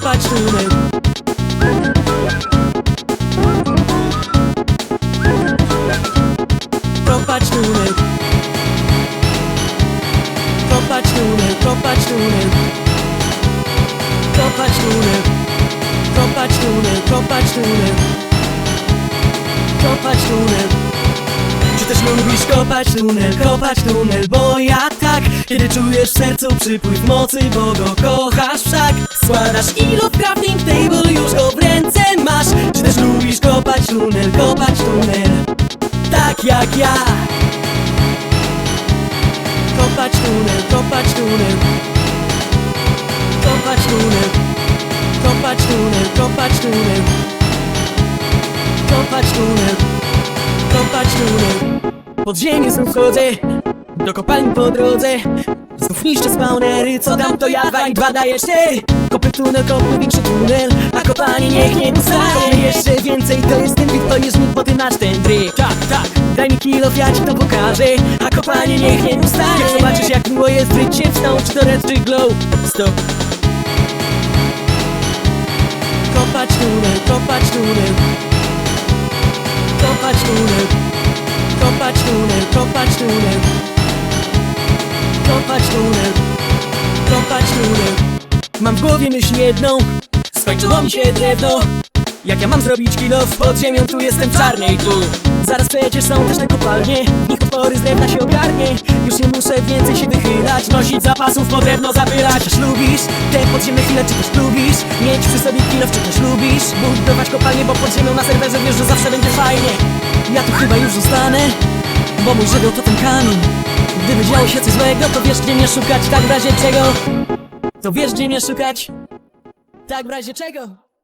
zaopatrzony Popatrzony Popatrzony, popatrzony Popatrzony Popatrzony, popatrzony Popatrzony czy też lubisz kopać tunel, kopać tunel, bo ja tak Kiedy czujesz w sercu przypływ mocy, bo go kocham. Składasz ilo w crafting table, już go w ręce masz. Czy też lubisz kopać tunel, kopać tunel. Tak jak ja. Kopać tunel, kopać tunel. Kopać tunel. Kopać tunel, kopać tunel. Kopać tunel. Kopać tunel. Pod ziemię znów chodzę Do kopalni po drodze. Znów niszczę spawnery Co dam to ja dwa i dwa daje cztery Kopy większy tunel. A kopanie niech nie ustaje Jeszcze więcej to jest ten bit To jest mit, bo ty masz ten trik Tak, tak. Daj mi kilo, ja ci to pokażę. A kopanie niech nie ustaje Jak zobaczysz jak miło jest życie czy to red czy glow. Stop. Kopać tunel, kopać tunel. Kopać tunel. Kopać tunel, kopać tunel. Kopać tunel. Kopać tunel Mam w głowie myśl jedną. Skończyło mi się drewno. Jak ja mam zrobić kilo pod ziemią Tu jestem w czarnej tu. Zaraz przecież są też te kopalnie. Niech potwory z drewna się ogarnie. Już nie muszę więcej się wychylać. Nosić zapasów po drewno zabierać. Czy lubisz te podziemne chwile? Czy też lubisz mieć przy sobie kilo? Czy też lubisz budować kopalnie? Bo pod ziemią na serwerze wiesz, że zawsze będzie fajnie. Ja tu chyba już zostanę Bo mój żywioł to ten kamień. Gdyby działo się coś złego To wiesz gdzie mnie szukać. Tak w razie czego To wiesz gdzie mnie szukać? Tak w razie czego